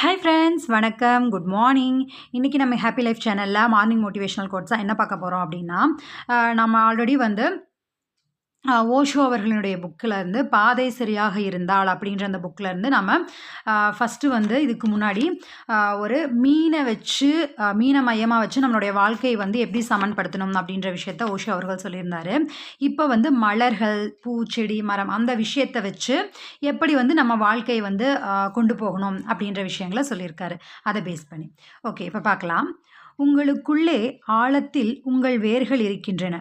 Hi friends வணக்கம். Good morning இன்றைக்கி நம்ம ஹாப்பி லைஃப் சேனலில் மார்னிங் மோட்டிவேஷனல் கோட்ஸாக என்ன பார்க்க போகிறோம் அப்படின்னா நம்ம ஆல்ரெடி வந்து ஓஷோ அவர்களினுடைய புக்கில் இருந்து பாதை சரியாக இருந்தால் அப்படின்ற அந்த புக்கில் இருந்து நம்ம ஃபஸ்ட்டு வந்து இதுக்கு முன்னாடி ஒரு மீனை வச்சு மீனை மையமாக வச்சு நம்மளுடைய வாழ்க்கையை வந்து எப்படி சமன்படுத்தணும் அப்படின்ற விஷயத்த ஓஷோ அவர்கள் சொல்லியிருந்தாரு. இப்போ வந்து மலர்கள் பூச்செடி மரம் அந்த விஷயத்தை வச்சு எப்படி வந்து நம்ம வாழ்க்கையை வந்து கொண்டு போகணும் அப்படின்ற விஷயங்களை சொல்லியிருக்காரு. அதை பேஸ் பண்ணி. ஓகே இப்போ பார்க்கலாம். உங்களுக்குள்ளே ஆழத்தில் உங்கள் வேர்கள் இருக்கின்றன.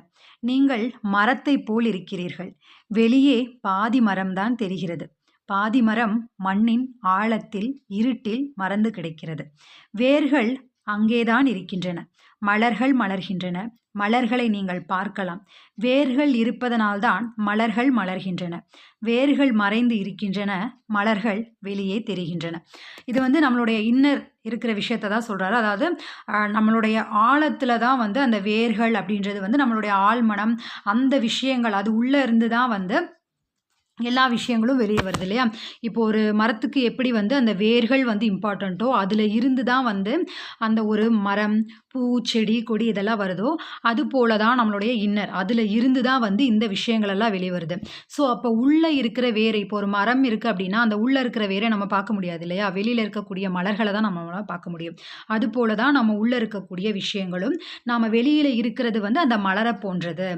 நீங்கள் மரத்தைப் போல் இருக்கிறீர்கள் வெளியே பாதி மரம்தான் தெரிகிறது. பாதி மரம் மண்ணின் ஆழத்தில் இருட்டில் மறந்து கிடக்கிறது. வேர்கள் அங்கேதான் இருக்கின்றன. மலர்கள் மலர்கின்றன. மலர்களை நீங்கள் பார்க்கலாம். வேர்கள் இருப்பதனால்தான் மலர்கள் மலர்கின்றன. வேர்கள் மறைந்து இருக்கின்றன மலர்கள் வெளியே தெரிகின்றன. இது வந்து நம்மளுடைய இன்னர் இருக்கிற விஷயத்தை தான் சொல்கிறாரு அதாவது நம்மளுடைய ஆழத்தில் தான் வந்து அந்த வேர்கள் அப்படின்றது வந்து நம்மளுடைய ஆழ்மனம் அந்த விஷயங்கள் அது உள்ளே இருந்து தான் வந்து எல்லா விஷயங்களும் வெளியே வருது இல்லையா? இப்போ ஒரு மரத்துக்கு எப்படி வந்து அந்த வேர்கள் வந்து இம்பார்ட்டண்ட்டோ அதில் இருந்து தான் வந்து அந்த ஒரு மரம் பூ செடி கொடி இதெல்லாம் வருதோ அது போல தான் நம்மளுடைய இன்னர். அதில் இருந்து தான் வந்து இந்த விஷயங்களெல்லாம் வெளியே வருது. ஸோ அப்போ உள்ளே இருக்கிற வேர் இப்போ ஒரு மரம் இருக்குது அப்படின்னா அந்த உள்ளே இருக்கிற வேரை நம்ம பார்க்க முடியாது இல்லையா? வெளியில் இருக்கக்கூடிய மலர்களை தான் நம்மளால் பார்க்க முடியும். அது போல தான் நம்ம உள்ளே இருக்கக்கூடிய விஷயங்களும் நாம் வெளியில் இருக்கிறது வந்து அந்த மலரை போன்றது.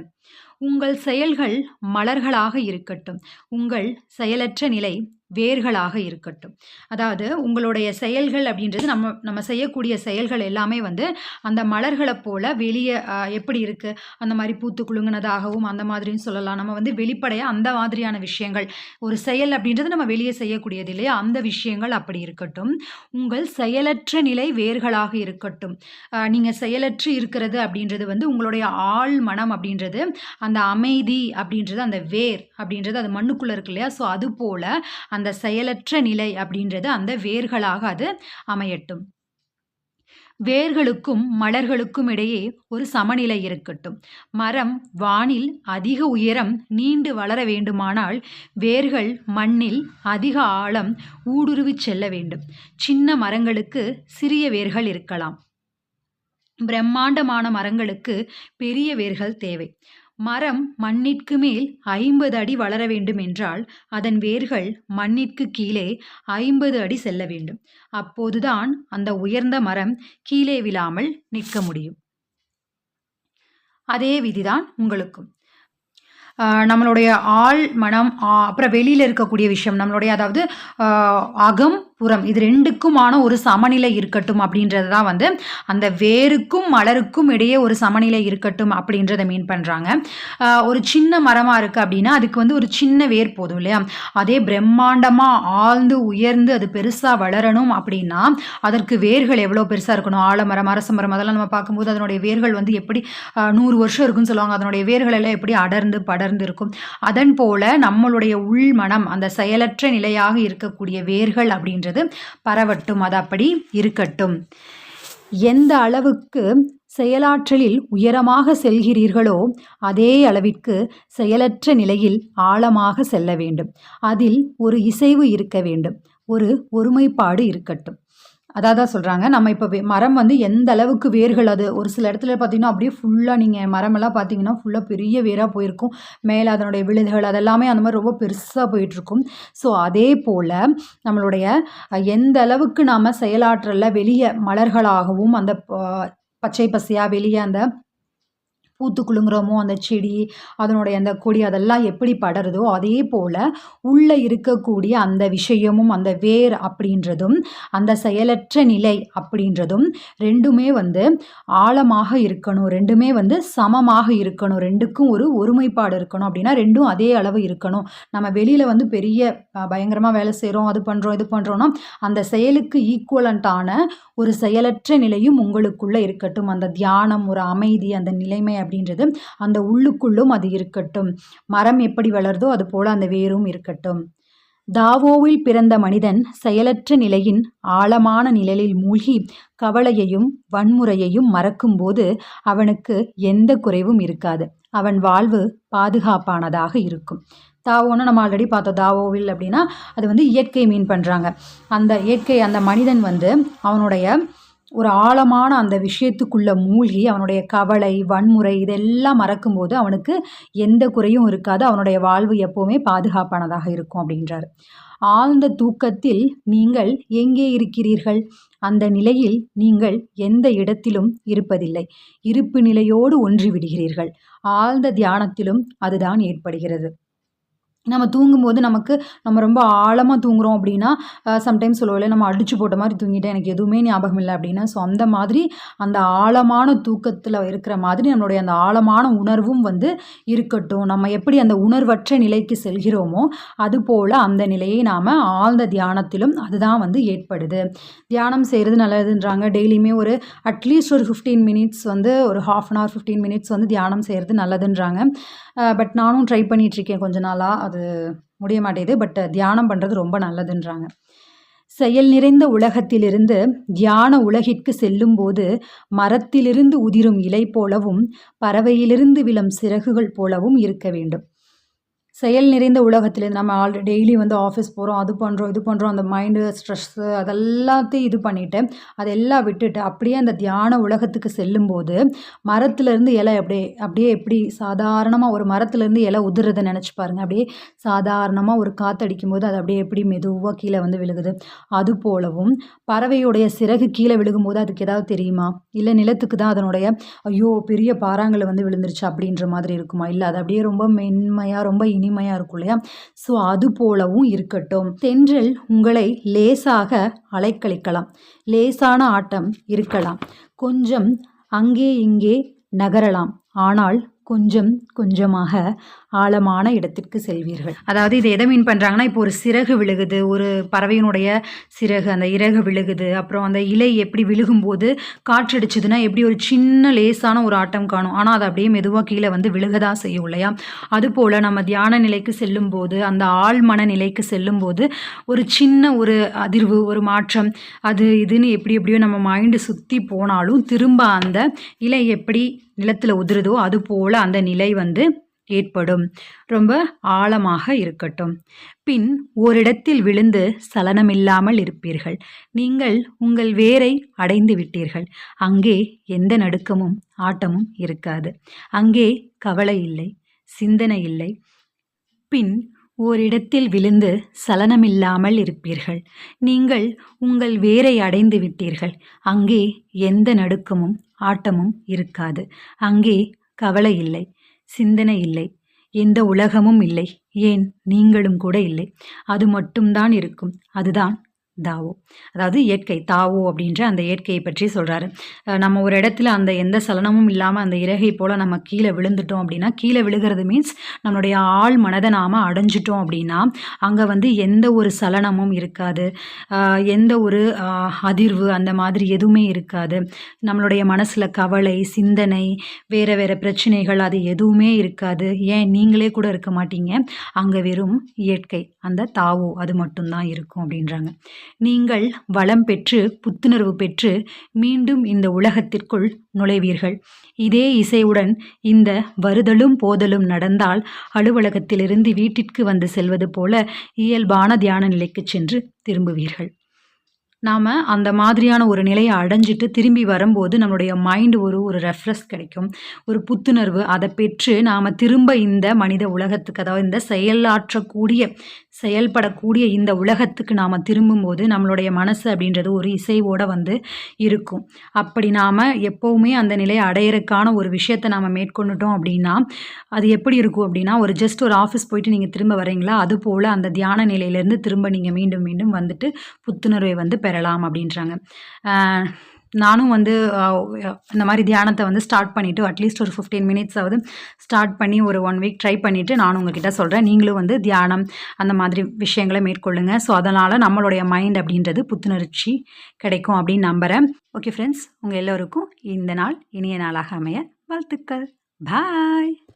உங்கள் செயல்கள் மலர்களாக இருக்கட்டும். உங்கள் செயலற்ற நிலை வேர்களாக இருக்கட்டும். அதாவது உங்களுடைய செயல்கள் அப்படின்றது நம்ம நம்ம செய்யக்கூடிய செயல்கள் எல்லாமே வந்து அந்த மலர்களை போல் வெளியே எப்படி இருக்குது அந்த மாதிரி பூத்து குலுங்கினதாகவும் அந்த மாதிரின்னு சொல்லலாம். நம்ம வந்து வெளிப்படையாக அந்த மாதிரியான விஷயங்கள் ஒரு செயல் அப்படின்றது நம்ம வெளியே செய்யக்கூடியது இல்லையா? அந்த விஷயங்கள் அப்படி இருக்கட்டும். உங்கள் செயலற்ற நிலை வேர்களாக இருக்கட்டும். நீங்கள் செயலற்று இருக்கிறது அப்படின்றது வந்து உங்களுடைய ஆள் மனம் அப்படின்றது அந்த அமைதி அப்படின்றது அந்த வேர் அப்படின்றது அது மண்ணுக்குள்ளே இருக்கு இல்லையா? ஸோ அது போல் அந்த செயலற்ற நிலை அப்படின்றது அந்த வேர்களாக அது அமையட்டும். வேர்களுக்கும் மலர்களுக்கும் இடையே ஒரு சமநிலை இருக்கட்டும். மரம் வானில் அதிக உயரம் நீண்டு வளர வேண்டுமானால் வேர்கள் மண்ணில் அதிக ஆழம் ஊடுருவிச் செல்ல வேண்டும். சின்ன மரங்களுக்கு சிறிய வேர்கள் இருக்கலாம். பிரம்மாண்டமான மரங்களுக்கு பெரிய வேர்கள் தேவை. மரம் மண்ணிற்கு மேல் ஐம்பது அடி வளர வேண்டும் என்றால் அதன் வேர்கள் மண்ணிற்கு கீழே ஐம்பது அடி செல்ல வேண்டும். அப்போதுதான் அந்த உயர்ந்த மரம் கீழே விழாமல் நிற்க முடியும். அதே விதிதான் உங்களுக்கும். நம்மளுடைய ஆள் மனம் அப்புறம் வெளியில் இருக்கக்கூடிய விஷயம் நம்மளுடைய அதாவது அகம் புறம். இது ரெண்டுக்குமான ஒரு சமநிலை இருக்கட்டும் அப்படின்றது தான் வந்து அந்த வேருக்கும் மலருக்கும் இடையே ஒரு சமநிலை இருக்கட்டும் அப்படின்றத மீன் பண்ணுறாங்க ஒரு சின்ன மரமாக இருக்குது அப்படின்னா அதுக்கு வந்து ஒரு சின்ன வேர் போதும் இல்லையா? அதே பிரம்மாண்டமாக ஆழ்ந்து உயர்ந்து அது பெருசாக வளரணும் அப்படின்னா அதற்கு வேர்கள் எவ்வளோ பெருசாக இருக்கணும்? ஆலமரம் அரசமரம் அதெல்லாம் நம்ம பார்க்கும்போது அதனுடைய வேர்கள் வந்து எப்படி நூறு வருஷம் இருக்குன்னு சொல்லுவாங்க. அதனுடைய வேர்கள் எல்லாம் எப்படி அடர்ந்து படர்ந்து இருக்கும். அதன் போல நம்மளுடைய உள்மனம் அந்த செயலற்ற நிலையாக இருக்கக்கூடிய வேர்கள் அப்படின்றது பரவட்டும் அது அப்படி இருக்கட்டும். எந்த அளவுக்கு செயலாற்றலில் உயரமாக செல்கிறீர்களோ அதே அளவிற்கு செயலற்ற நிலையில் ஆழமாக செல்ல வேண்டும். அதில் ஒரு இசைவு இருக்க வேண்டும். ஒரு ஒருமைப்பாடு இருக்கட்டும். அதாவது தான் சொல்கிறாங்க நம்ம இப்போ மரம் வந்து எந்த அளவுக்கு வேர்கள் அது? ஒரு சில இடத்துல பார்த்தீங்கன்னா அப்படியே ஃபுல்லாக நீங்கள் மரமெல்லாம் பார்த்தீங்கன்னா ஃபுல்லாக பெரிய வேராக போயிருக்கும். மேலே அதனுடைய விழுதுகள் அதெல்லாமே அந்த மாதிரி ரொம்ப பெருசாக போயிட்டுருக்கும். ஸோ அதே போல் நம்மளுடைய எந்த அளவுக்கு நாம் செயலாற்றலில் வெளியே மலர்களாகவும் அந்த பச்சை பசையாக வெளியே அந்த பூத்து குலுங்குறோமோ அந்த செடி அதனுடைய அந்த கொடி அதெல்லாம் எப்படி படருதோ அதே போல் உள்ளே இருக்கக்கூடிய அந்த விஷயமும் அந்த வேர் அப்படின்றதும் அந்த செயலற்ற நிலை அப்படின்றதும் ரெண்டுமே வந்து ஆழமாக இருக்கணும் ரெண்டுமே வந்து சமமாக இருக்கணும் ரெண்டுக்கும் ஒரு ஒருமைப்பாடு இருக்கணும் அப்படின்னா ரெண்டும் அதே அளவு இருக்கணும். நம்ம வெளியில் வந்து பெரிய பயங்கரமாக வேலை செய்கிறோம் அது பண்ணுறோம் இது பண்ணுறோன்னா அந்த செயலுக்கு ஈக்குவலண்ட்டான ஒரு செயலற்ற நிலையும் உங்களுக்குள்ளே இருக்கட்டும். அந்த தியானம் ஒரு அமைதி அந்த நிலைமை அப்படின்றது அந்த உள்ளுக்குள்ளும் அது இருக்கட்டும். மரம் எப்படி வளருதோ அது போல் அந்த வேரும் இருக்கட்டும். தாவோவில் பிறந்த மனிதன் செயலற்ற நிலையின் ஆழமான நிழலில் மூழ்கி கவலையையும் வன்முறையையும் மறக்கும்போது அவனுக்கு எந்த குறைவும் இருக்காது. அவன் வாழ்வு பாதுகாப்பானதாக இருக்கும். தாவோன்னு நம்ம ஆல்ரெடி பார்த்தோம். தாவோவில் அப்படின்னா அது வந்து இயற்கை மீன் பண்ணுறாங்க அந்த இயற்கை அந்த மனிதன் வந்து அவனுடைய ஒரு ஆழமான அந்த விஷயத்துக்குள்ளே மூழ்கி அவனுடைய கவலை வன்முறை இதெல்லாம் மறக்கும்போது அவனுக்கு எந்த குறையும் இருக்காது. அவனுடைய வாழ்வு எப்போவுமே பாதுகாப்பானதாக இருக்கும் அப்படின்றார். ஆழ்ந்த தூக்கத்தில் நீங்கள் எங்கே இருக்கிறீர்கள்? அந்த நிலையில் நீங்கள் எந்த இடத்திலும் இருப்பதில்லை. இருப்பு நிலையோடு ஒன்றி விடுகிறீர்கள். ஆழ்ந்த தியானத்திலும் அதுதான் ஏற்படுகிறது. நம்ம தூங்கும்போது நமக்கு நம்ம ரொம்ப ஆழமாக தூங்குறோம் அப்படின்னா சம்டைம்ஸ் சொல்லுவோம்ல நம்ம அடிச்சு போட்ட மாதிரி தூங்கிட்டேன் எனக்கு எதுவுமே ஞாபகம் இல்லை அப்படின்னா ஸோ அந்த மாதிரி அந்த ஆழமான தூக்கத்தில் இருக்கிற மாதிரி நம்மளுடைய அந்த ஆழமான உணர்வும் வந்து இருக்கட்டும். நம்ம எப்படி அந்த உணர்வற்ற நிலைக்கு செல்கிறோமோ அதுபோல் அந்த நிலையை நாம் ஆழ்ந்த தியானத்திலும் அதுதான் வந்து ஏற்படுது. தியானம் செய்கிறது நல்லதுன்றாங்க. டெய்லியுமே ஒரு அட்லீஸ்ட் ஒரு ஃபிஃப்டீன் மினிட்ஸ் வந்து ஒரு half an hour fifteen minutes வந்து தியானம் செய்கிறது நல்லதுன்றாங்க. பட் நானும் ட்ரை பண்ணிகிட்ருக்கேன் கொஞ்ச நாளாக அது முடிய மாட்டேது பட் தியானம் பண்ணுறது ரொம்ப நல்லதுன்றாங்க. செயல் நிறைந்த உலகத்திலிருந்து தியான உலகிற்கு செல்லும்போது மரத்திலிருந்து உதிரும் இலை போலவும் பறவையிலிருந்து விழும் சிறகுகள் போலவும் இருக்க வேண்டும். செயல் நிறைந்த உலகத்துலேருந்து நம்ம ஆல்ரெடி டெய்லி வந்து ஆஃபீஸ் போகிறோம் அது பண்ணுறோம் இது பண்ணுறோம் அந்த மைண்டு ஸ்ட்ரெஸ்ஸு அதெல்லாத்தையும் இது பண்ணிவிட்டு அதெல்லாம் விட்டுட்டு அப்படியே அந்த தியான உலகத்துக்கு செல்லும்போது மரத்துலேருந்து இலை அப்படியே அப்படியே எப்படி சாதாரணமாக ஒரு மரத்துலேருந்து இலை உதுறதை நினச்சி பாருங்கள் அப்படியே சாதாரணமாக ஒரு காற்றடிக்கும் போது அது அப்படியே எப்படி மெதுவாக கீழே வந்து விழுகுது. அது போலவும் பறவையுடைய சிறகு கீழே விழுகும்போது அதுக்கு ஏதாவது தெரியுமா? இல்லை நிலத்துக்கு தான் அதனுடைய ஐயோ பெரிய பாறாங்களை வந்து விழுந்துருச்சு அப்படின்ற மாதிரி இருக்குமா? இல்லை அது அப்படியே ரொம்ப மென்மையாக ரொம்ப இனி இனிமையாக இருக்கும் இல்லையா? ஸோ அது போலவும் இருக்கட்டும். தென்றல் உங்களை லேசாக அலைக்கழிக்கலாம். லேசான ஆட்டம் இருக்கலாம். கொஞ்சம் அங்கே இங்கே நகரலாம். ஆனால் கொஞ்சம் கொஞ்சமாக ஆழமான இடத்திற்கு செல்வீர்கள். அதாவது இது எதை மீன் பண்ணுறாங்கன்னா இப்போ ஒரு சிறகு விழுகுது ஒரு பறவையினுடைய சிறகு அந்த இறகு விழுகுது அப்புறம் அந்த இலை எப்படி விழுகும்போது காற்றடிச்சதுன்னா எப்படி ஒரு சின்ன லேசான ஒரு ஆட்டம் காணும். ஆனால் அது அப்படியே மெதுவாக கீழே வந்து விழுகதா செய்யும் இல்லையா? அதுபோல் நம்ம தியான நிலைக்கு செல்லும்போது அந்த ஆழ்மன நிலைக்கு செல்லும்போது ஒரு சின்ன ஒரு அதிர்வு ஒரு மாற்றம் அது இதுன்னு எப்படி எப்படியோ நம்ம மைண்டு சுற்றி போனாலும் திரும்ப அந்த இலை எப்படி நிலத்தில் உதிருதோ அது போல் அந்த நிலை வந்து ஏற்படும். ரொம்ப ஆழமாக இருக்கட்டும். பின் ஓரிடத்தில் விழுந்து சலனமில்லாமல் இருப்பீர்கள். நீங்கள் உங்கள் வேரை அடைந்து விட்டீர்கள். அங்கே எந்த நடுக்கமும் ஆட்டமும் இருக்காது. அங்கே கவலை இல்லை சிந்தனை இல்லை. பின் ஓரிடத்தில் விழுந்து சலனமில்லாமல் இருப்பீர்கள். நீங்கள் உங்கள் வேரை அடைந்து விட்டீர்கள். அங்கே எந்த நடுக்கமும் ஆட்டமும் இருக்காது. அங்கே கவலை இல்லை சிந்தனை இல்லை எந்த உலகமும் இல்லை. ஏன்? நீங்களும் கூட இல்லை. அது மட்டும்தான் இருக்கும். அதுதான் தாவோ. அதாவது இயற்கை தாவோ அப்படின்ற அந்த இயற்கையை பற்றி சொல்கிறாரு நம்ம ஒரு இடத்துல அந்த எந்த சலனமும் இல்லாமல் அந்த இறகை போல் நம்ம கீழே விழுந்துட்டோம் அப்படின்னா கீழே விழுகிறது மீன்ஸ் நம்மளுடைய ஆள் மனதை நாம் அடைஞ்சிட்டோம் அப்படின்னா அங்கே வந்து எந்த ஒரு சலனமும் இருக்காது. எந்த ஒரு அதிர்வு அந்த மாதிரி எதுவுமே இருக்காது. நம்மளுடைய மனசில் கவலை சிந்தனை வேறு வேறு பிரச்சனைகள் அது எதுவுமே இருக்காது. ஏன்? நீங்களே கூட இருக்க மாட்டீங்க. அங்கே வெறும் இயற்கை அந்த தாவோ அது மட்டும்தான் இருக்கும் அப்படின்றாங்க. நீங்கள் வளம் பெற்று புத்துணர்வு பெற்று மீண்டும் இந்த உலகத்திற்குள் நுழைவீர்கள். இதே இசையுடன் இந்த வருதலும் போதலும் நடந்தால் அலுவலகத்திலிருந்து வீட்டிற்கு வந்து செல்வது போல இயல்பான தியான நிலைக்கு சென்று திரும்புவீர்கள். நாம் அந்த மாதிரியான ஒரு நிலையை அடைஞ்சிட்டு திரும்பி வரும்போது நம்மளுடைய மைண்டு ஒரு ஒரு ரெஃப்ரெஷ் கிடைக்கும். ஒரு புத்துணர்வு அதை பெற்று நாம் திரும்ப இந்த மனித உலகத்துக்கு அதாவது இந்த செயலாற்றக்கூடிய செயல்படக்கூடிய இந்த உலகத்துக்கு நாம் திரும்பும்போது நம்மளுடைய மனசு அப்படின்றது ஒரு இசைவோடு வந்து இருக்கும். அப்படி நாம் எப்போவுமே அந்த நிலையை அடையிறதுக்கான ஒரு விஷயத்தை நாம் மேற்கொண்டுட்டோம் அப்படின்னா அது எப்படி இருக்கும் அப்படின்னா ஒரு ஜஸ்ட் ஒரு ஆஃபீஸ் போயிட்டு நீங்கள் திரும்ப வரீங்களா அது போல் அந்த தியான நிலையிலேருந்து திரும்ப நீங்கள் மீண்டும் மீண்டும் வந்துட்டு புத்துணர்வை வந்து பெறலாம் அப்படின்றாங்க. நானும் வந்து இந்த மாதிரி தியானத்தை வந்து ஸ்டார்ட் பண்ணிவிட்டு அட்லீஸ்ட் ஒரு ஃபிஃப்டீன் மினிட்ஸாவது ஸ்டார்ட் பண்ணி ஒரு ஒன் வீக் ட்ரை பண்ணிவிட்டு நானும் உங்ககிட்ட சொல்கிறேன் நீங்களும் வந்து தியானம் அந்த மாதிரி விஷயங்களை மேற்கொள்ளுங்க. ஸோ அதனால் நம்மளுடைய மைண்ட் அப்படின்றது புத்துணர்ச்சி கிடைக்கும் அப்படின்னு நம்புகிறேன் ஓகே ஃப்ரெண்ட்ஸ் உங்கள் எல்லோருக்கும் இந்த நாள் இனிய நாளாக அமைய வாழ்த்துக்கள். பாய்